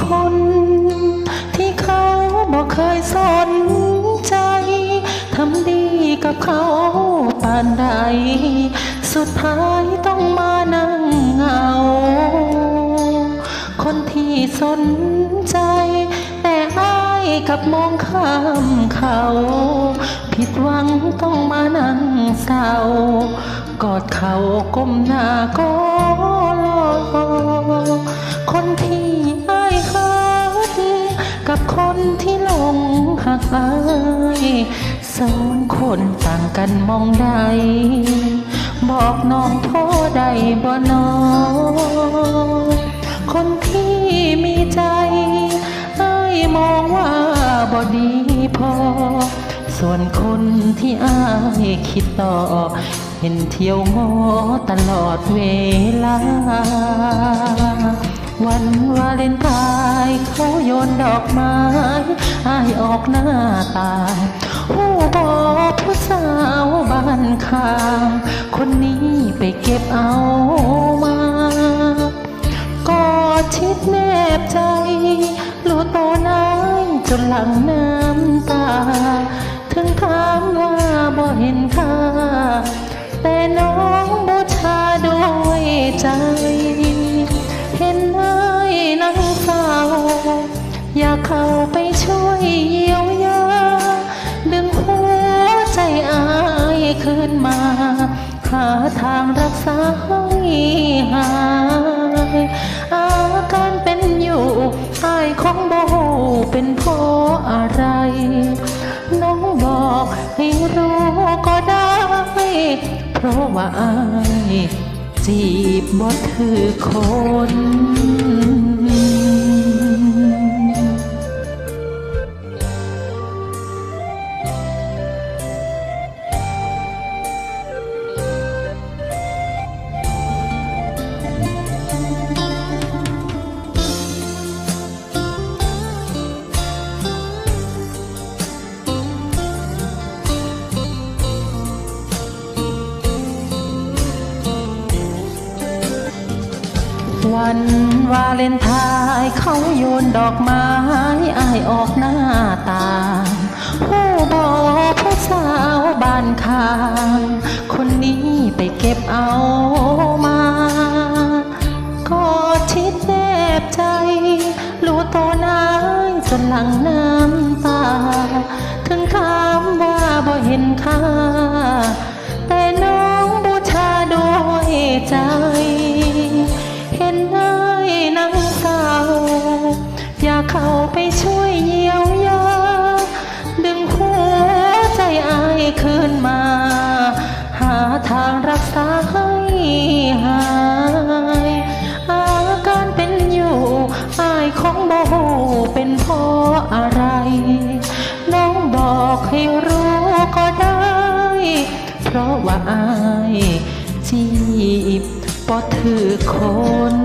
คน ที่เขาบอกเคยสนใจ ทำดีกับเขาปานใด สุดท้ายต้องมานั่งเหงา คนที่สนใจ แต่อายกับมองข้ามเขา ผิดหวังต้องมานั่งเศร้ากอดเขาก้มหน้าก็รอคนที่ คนที่หลงหักอายสองคนต่างกันมองใด บอกน้องพ่อใดบ่นอคนที่มีใจเอ้มองว่าบ่ดีพอ ส่วนคนที่อ้ายคิดต่อ เห็นเที่ยวงอตลอดเวลา วันวาเลนไทน์ โยนดอกไม้อายออกหน้าตาหูบอกผู้สาวบ้านข้างคนนี้ไปเก็บเอามากอดชิดแนบใจรู้ต่อน้ำจนหลังน้ำตา ถึงถามว่า เข้าไปช่วยเยียวยา ดึงหัวใจอายคืนมาหาทางรักษาให้หายอาการเป็นอยู่อายของโบเป็นเพราะอะไร น้องบอกให้รู้ก็ได้ เพราะว่าอายจีบบ่ถือคน วันวาเลนไทน์เขาโยนดอกไม้อายออกหน้าตาผู้บอกผู้สาวบ้านข้างคนนี้ไปเก็บเอามาก็ชิดแนบใจ รู้ตัวนายจนหลังน้ำตา ถึงคำว่าบ่เห็นค่า แต่น้องบูชาด้วยใจ ว่าอายจีบบ่ถือคน